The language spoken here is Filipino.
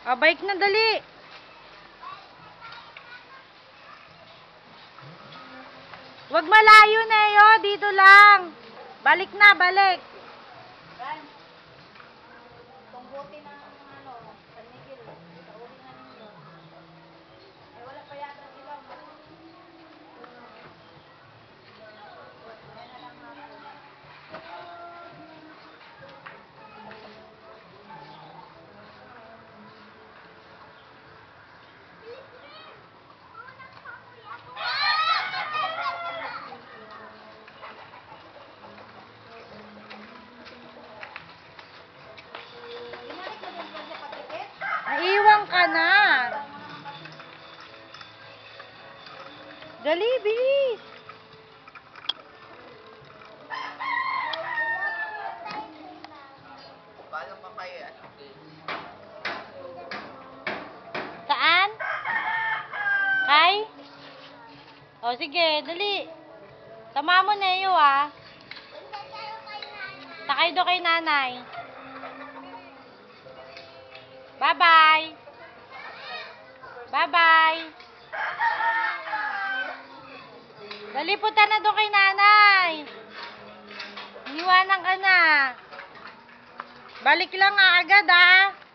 Ah, bike na dali. Wag malayo na yo, dito lang. Balik na, balik. Kung buti na. Dali, bilis. Paano pa kayo? Saan? Kay? O, sige, dali. Tama mo na iyo, ah. Sakay do kay nanay. Bye-bye. Bye-bye. Dali, punta na doon kay nanay. Iniwanan ka na. Balik lang agad, ah.